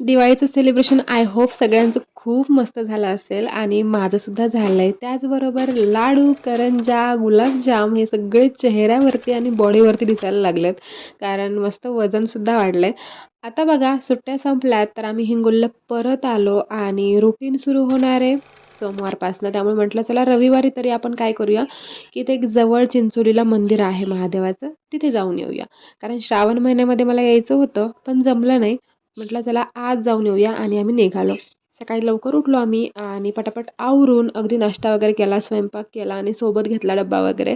दिवाळीचं celebration I hope सगळ्यांचं खूप मस्त झालं असेल आणि माझंसुद्धा झालं आहे त्याचबरोबर लाडू करंजा गुलाबजाम हे सगळे चेहऱ्यावरती आणि बॉडीवरती दिसायला लागलेत. कारण मस्त वजनसुद्धा वाढलं आहे आता बघा सुट्ट्या संपल्यात तर आम्ही हिंगोलीला परत आलो आणि रुटीन सुरू होणार आहे सोमवारपासनं. त्यामुळे म्हटलं चला रविवारी तरी आपण काय करूया? की ते एक जवळ चिंचोलीला मंदिर आहे महादेवाचं. तिथे जाऊन येऊया. कारण श्रावण महिन्यामध्ये मला यायचं होतं पण जमलं नाही. म्हटलं चला आज जाऊन येऊया आणि आम्ही निघालो. सकाळी लवकर उठलो आम्ही आणि पटापट आवरून अगदी नाश्ता वगैरे केला स्वयंपाक केला आणि सोबत घेतला डब्बा वगैरे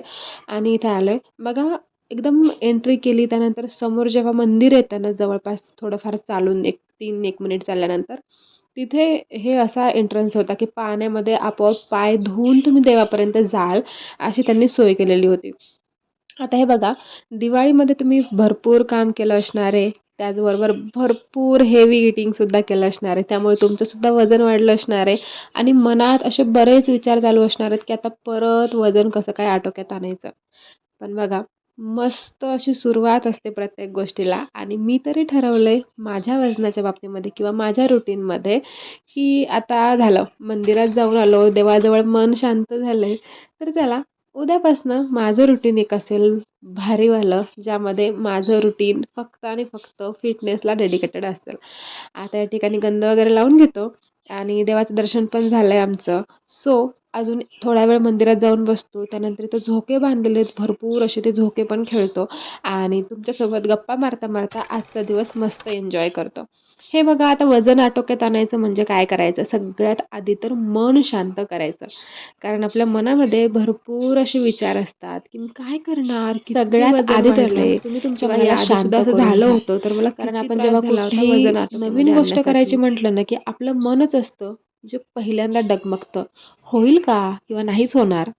आणि इथे आलो आहे बघा एकदम एंट्री केली त्यानंतर समोर जेव्हा मंदिर येतं ना जवळपास थोडंफार चालून एक तीन एक मिनिट चालल्यानंतर तिथे हे असा एंट्रन्स होता की पाण्यामध्ये आपोआप पाय धुवून तुम्ही देवापर्यंत जाल अशी त्यांनी सोय केलेली होती. आता हे बघा दिवाळीमध्ये तुम्ही भरपूर काम केलं असणारे त्याचबरोबर भरपूर हेवी इटिंगसुद्धा केलं असणार आहे. त्यामुळे तुमचंसुद्धा वजन वाढलं असणार आहे. आणि मनात असे बरेच विचार चालू असणार आहेत की आता परत वजन कसं काय आटोक्यात आणायचं. पण बघा मस्त अशी सुरुवात असते प्रत्येक गोष्टीला. आणि मी तरी ठरवलं आहे माझ्या वजनाच्या बाबतीमध्ये किंवा माझ्या रुटीनमध्ये की आता झालं मंदिरात जाऊन आलो देवाजवळ मन शांत झालं आहे तर चला उद्यापासनं माझं रुटीन एक असेल भारीवालं ज्यामध्ये माझं रुटीन फक्त आणि फक्त फिटनेसला डेडिकेटेड असेल. आता या ठिकाणी गंध वगैरे लावून घेतो आणि देवाचं दर्शन पण झालं आहे आमचं. सो अजून थोडा वेळ मंदिरात जाऊन बसतो. त्यानंतर इथं झोके बांधलेले आहेत भरपूर. असे ते झोके पण खेळतो. आणि तुमच्यासोबत गप्पा मारता मारता आजचा दिवस मस्त एन्जॉय करतो. हे बघा आता वजन आटोक्यात आणायचं म्हणजे काय करायचं? सगळ्यात आधी तर मन शांत करायचं. कारण आपल्या मनामध्ये भरपूर असे विचार असतात की मी काय करणार? सगळ्यात आधी? ना, तुम्ही तुमच्या मनाला शांत असं झालं. होतं. तर मला कारण आपण जेव्हा आटोक्यामध्ये नवीन गोष्ट. करायची म्हटलं ना की आपलं मनच असतं. जे पहिल्यांदा डगमगतं. होईल का? किंवा नाहीच होणार?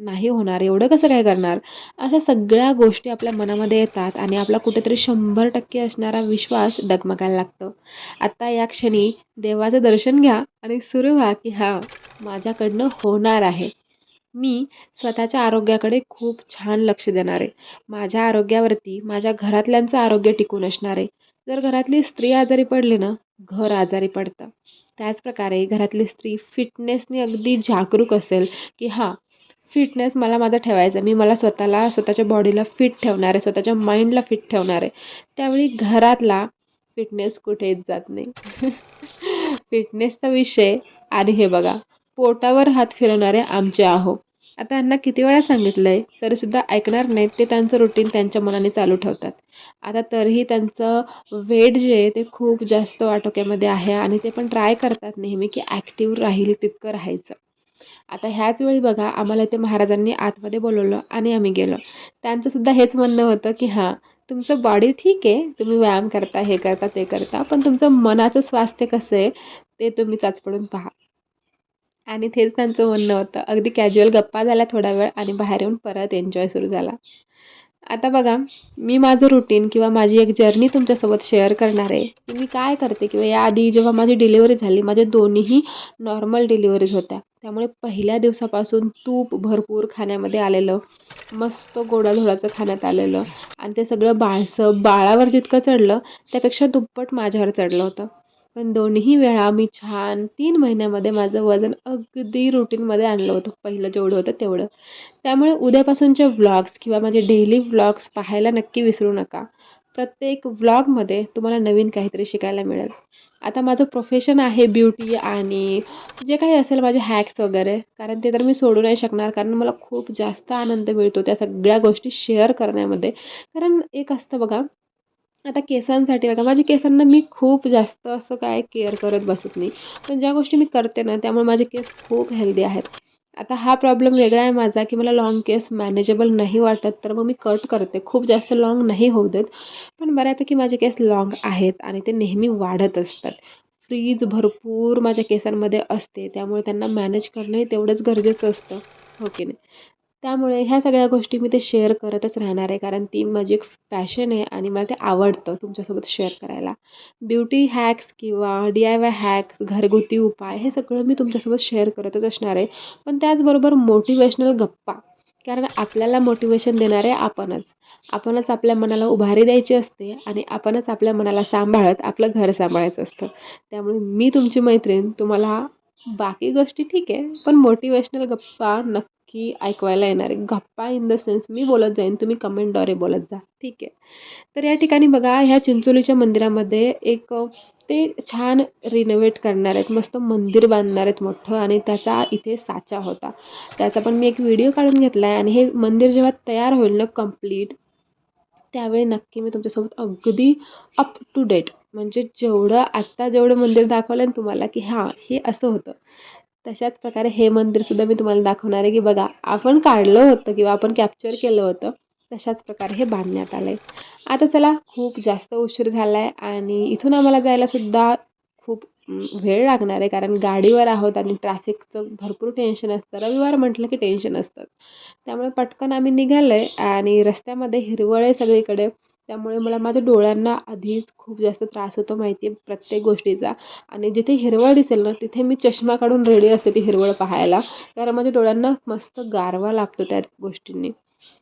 नाही होणार. एवढं कसं काय करणार? अशा सगळ्या गोष्टी आपल्या मनामध्ये येतात आणि आपला कुठेतरी शंभर टक्के असणारा विश्वास डगमगायला लागतो. आत्ता या क्षणी देवाचं दर्शन घ्या आणि सुरू व्हा की हां माझ्याकडनं होणार आहे. मी स्वतःच्या आरोग्याकडे खूप छान लक्ष देणार आहे. माझ्या आरोग्यावरती माझ्या घरातल्यांचं आरोग्य टिकून असणार आहे. जर घरातली स्त्री आजारी पडली ना घर आजारी पडतं. त्याचप्रकारे घरातली स्त्री फिटनेसने अगदी जागरूक असेल की हां फिटनेस मला माझा ठेवायचा मी मला स्वतःला स्वतःच्या बॉडीला फिट ठेवणार आहे स्वतःच्या माइंडला फिट ठेवणार आहे. त्यावेळी घरातला फिटनेस कुठेच जात नाही. फिटनेसचा विषय आणि हे बघा पोटावर हात फिरवणारे आमचे आहो. आता यांना किती वेळा सांगितलं आहे तरीसुद्धा ऐकणार नाहीत ते त्यांचं रुटीन त्यांच्या मनाने चालू ठेवतात. आता तरीही त्यांचं वेट जे आहे ते खूप जास्त आटोक्यामध्ये आहे आणि ते पण ट्राय करतात नेहमी की ॲक्टिव्ह राहील तितकं राहायचं. आता ह्याच वेळी बघा आम्हाला ते महाराजांनी आतमध्ये बोलवलं आणि आम्ही गेलो. त्यांचंसुद्धा हेच म्हणणं होतं की हां तुमचं बॉडी ठीक आहे तुम्ही व्यायाम करता हे करता ते करता पण तुमचं मनाचं स्वास्थ्य कसं आहे ते तुम्ही चाचपडून पहा. आणि तेच त्यांचं म्हणणं होतं. अगदी कॅज्युअल गप्पा झाल्या थोडा वेळ आणि बाहेर येऊन परत एन्जॉय सुरू झाला. आता बघा मी माझं रुटीन किंवा माझी एक जर्नी तुमच्यासोबत शेअर करणार आहे. की मी काय करते किंवा याआधी जेव्हा माझी डिलिव्हरी झाली माझ्या दोन्हीही नॉर्मल डिलिव्हरीज होत्या. त्यामुळे पहिल्या दिवसापासून तूप भरपूर खाण्यामध्ये आलेलं मस्त गोडाधोडाचं खाण्यात आलेलं आणि ते सगळं बाळसं बाळावर जितकं चढलं त्यापेक्षा दुप्पट माझ्यावर चढलं होतं. पण दोन्ही वेळा मी छान तीन महिन्यामध्ये माझं वजन अगदी रुटीनमध्ये आणलं होतं. पहिलं जेवढं होतं तेवढं. त्यामुळे उद्यापासूनचे व्लॉग्स किंवा माझे डेली व्लॉग्स पाहायला नक्की विसरू नका. प्रत्येक व्लॉगमध्ये तुम्हाला नवीन काहीतरी शिकायला मिळेल. आता माझं प्रोफेशन आहे ब्युटी आणि जे काही असेल माझे हॅक्स वगैरे कारण ते तर मी सोडू नाही शकणार कारण मला खूप जास्त आनंद मिळतो त्या सगळ्या गोष्टी शेअर करण्यामध्ये. कारण एक असतं बघा आता केसांसाठी बघा माझ्या केसांना मी खूप जास्त असं काय केअर करत बसत नाही. पण ज्या गोष्टी मी करते ना त्यामुळे माझे केस खूप हेल्दी आहेत. आता हा प्रॉब्लेम वेगळा आहे माझा की मला लाँग केस मॅनेजेबल नाही वाटत तर मग मी कट करते. खूप जास्त लाँग नाही होऊ देत पण बऱ्यापैकी माझे केस लाँग आहेत आणि ते नेहमी वाढत असतात. फ्रीज भरपूर माझ्या केसांमध्ये असते त्यामुळे त्यांना मॅनेज करणंही तेवढंच गरजेचं असतं. हो की नाही? त्यामुळे ह्या सगळ्या गोष्टी मी ते शेअर करतच राहणार आहे. कारण ती माझी एक पॅशन आहे आणि मला ते आवडतं तुमच्यासोबत शेअर करायला. ब्युटी हॅक्स किंवा डी आय वाय हॅक्स घरगुती उपाय हे सगळं मी तुमच्यासोबत शेअर करतच असणार आहे. पण त्याचबरोबर मोटिवेशनल गप्पा. कारण आपल्याला मोटिवेशन देणारे आपणच. आपणच आपल्या मनाला उभारी द्यायची असते आणि आपणच आपल्या मनाला सांभाळत आपलं घर सांभाळायचं असतं. त्यामुळे मी तुमची मैत्रीण तुम्हाला बाकी गोष्टी ठीक आहे पण मोटिवेशनल गप्पा नक्की की ऐकवायला येणार आहे. गप्पा इन द सेन्स मी बोलत जाईन तुम्ही कमेंटद्वारे बोलत जा. ठीक आहे. तर या ठिकाणी बघा ह्या चिंचोलीच्या मंदिरामध्ये एक ते छान रिनोव्हेट करणार आहेत. मस्त मंदिर बांधणार आहेत मोठं आणि त्याचा इथे साचा होता. त्याचा पण मी एक व्हिडिओ काढून घेतला आहे आणि हे मंदिर जेव्हा तयार होईल ना कंप्लीट त्यावेळी नक्की मी तुमच्यासोबत अगदी अप टू डेट म्हणजे जेवढं आत्ता जेवढं मंदिर दाखवलं ना तुम्हाला की हां हे असं होतं. तशाच प्रकारे हे मंदिरसुद्धा मी तुम्हाला दाखवणार आहे की बघा आपण काढलं होतं किंवा आपण कॅप्चर केलं होतं तशाच प्रकारे हे बांधण्यात आलं आहे आता चला खूप जास्त उशीर झाला आहे आणि इथून आम्हाला जायलासुद्धा खूप वेळ लागणार आहे कारण गाडीवर आहोत आणि ट्रॅफिकचं भरपूर टेन्शन असतं. रविवार म्हटलं की टेन्शन असतंच. त्यामुळे पटकन आम्ही निघालो आहे आणि रस्त्यामध्ये हिरवळ आहे सगळीकडे. त्यामुळे मला माझ्या डोळ्यांना आधीच खूप जास्त त्रास होतो माहिती आहे प्रत्येक गोष्टीचा. आणि जिथे हिरवळ दिसेल ना तिथे मी चष्मा काढून रेडी असते ती हिरवळ पाहायला. कारण माझ्या डोळ्यांना मस्त गारवा लागतो त्या गोष्टींनी.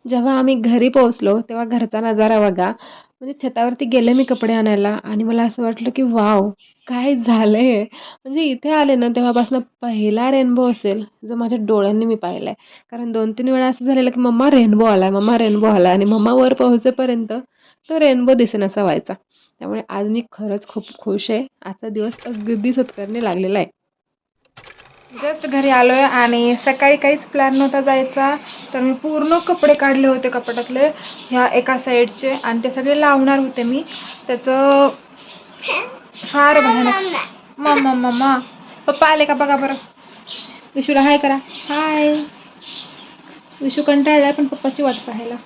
जेव्हा आम्ही घरी पोहोचलो तेव्हा घरचा नजारा बघा. म्हणजे छतावरती गेले मी कपडे आणायला आणि मला असं वाटलं की वाव काय झालं आहे म्हणजे इथे आले ना तेव्हापासून पहिला रेनबो असेल जो माझ्या डोळ्यांनी मी पाहिला आहे कारण दोन तीन वेळा असं झालेलं की मम्मा रेनबो आला मम्मा रेनबो आला आणि मम्मा वर पोहोचेपर्यंत तो रेनबो दिसेनासा व्हायचा. त्यामुळे आज मी खरंच खूप खुश आहे. आजचा दिवस अगदी सत्कारने लागलेला आहे. जस्ट घरी आलो आहे आणि सकाळी काहीच प्लॅन नव्हता जायचा. तर मी पूर्ण कपडे काढले होते कपाटातले ह्या एका साईडचे आणि ते सगळे लावणार होते मी. त्याचं फार भयानक मम्मा मम्मा पप्पा आले का बघा बरं. विशूला हाय करा. हाय. विशू कंटाळला पण पप्पाची वाट पाहायला.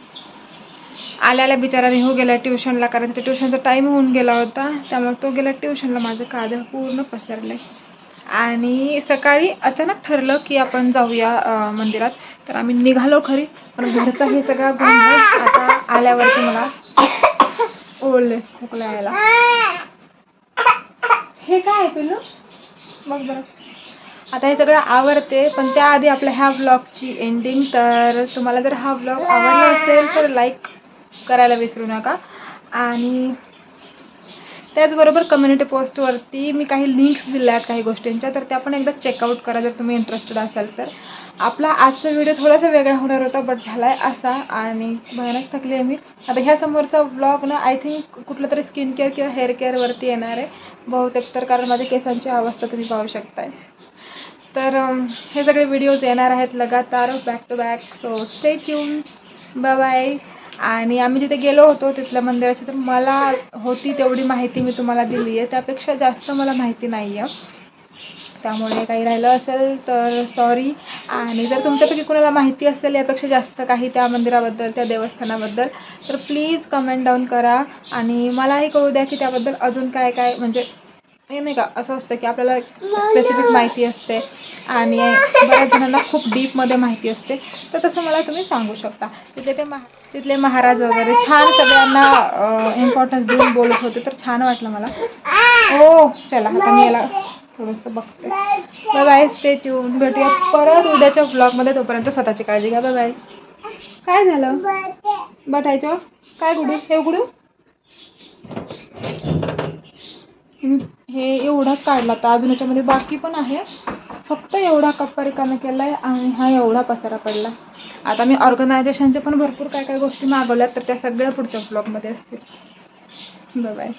आल्याला आल्या बिचारा हो गेला ट्युशनला कारण ते ट्युशनचा टाईम होऊन गेला होता. त्यामुळे तो गेला ट्युशनला. माझं काजळ पूर्ण पसरलं आणि सकाळी अचानक ठरलं की आपण जाऊया मंदिरात. तर आम्ही निघालो खरी पण घरचा हे सगळा गोंधळ आता आल्यावरती मला ओळले खोकला यायला. हे काय पिलू मग बरं. आता हे सगळं आवडते पण त्याआधी आपल्या ह्या व्लॉगची एंडिंग तर तुम्हाला जर हा व्लॉग आवडला असेल तर लाईक करायला विसरू नका. आणि त्याचबरोबर कम्युनिटी पोस्टवरती मी काही लिंक्स दिल्या आहेत काही गोष्टींच्या तर त्या पण एकदा चेकआउट करा जर तुम्ही इंटरेस्टेड असाल तर. आपला आजचा व्हिडिओ थोडासा वेगळा होणार होता बट झाला आहे असा आणि भयानक थकली आहे मी. आता ह्या समोरचा ना आय थिंक कुठलं तरी स्किन केअर किंवा हेअर केअरवरती येणार आहे. बहुतेक तर कारण माझ्या केसांची अवस्था तुम्ही पाहू शकताय. तर हे सगळे व्हिडिओज येणार आहेत लगातार. Back to back so stay tune bye आणि आम्ही जिथे गेलो होतो तिथल्या मंदिराची तर मला होती तेवढी माहिती मी तुम्हाला दिली आहे. त्यापेक्षा जास्त मला माहिती नाही आहे. त्यामुळे काही राहिलं असेल तर सॉरी आणि जर तुमच्यापैकी कोणाला माहिती असेल यापेक्षा जास्त काही त्या मंदिराबद्दल त्या देवस्थानाबद्दल तर प्लीज कमेंट डाऊन करा. आणि मलाही कळू द्या की त्याबद्दल अजून काय काय म्हणजे हे नाही का असं असतं की आपल्याला स्पेसिफिक माहिती असते. आणि बऱ्याच जणांना खूप डीपमध्ये माहिती असते. तर तसं मला तुम्ही सांगू शकता. तिथे ते महा तिथले महाराज वगैरे छान सगळ्यांना इम्पॉर्टन्स देऊन बोलत होते. तर छान वाटलं मला. ओ चला आता मी याला थोडंसं बघते. बाय बाय स्टे ट्यून भेटूया परत उद्याच्या ब्लॉगमध्ये तोपर्यंत स्वतःची काळजी घ्या. बाय बाय काय झालं? बटायचं? काय गुडू? हे गुडू हे एवढाच काढला तर अजून याच्यामध्ये बाकी पण आहे. फक्त एवढा कप्पा रिकामे केला आहे आणि हा एवढा पसारा पडला. आता मी ऑर्गनायझेशनच्या पण भरपूर काय काय गोष्टी मागवल्यात तर त्या सगळ्या पुढच्या ब्लॉगमध्ये असतील. बाय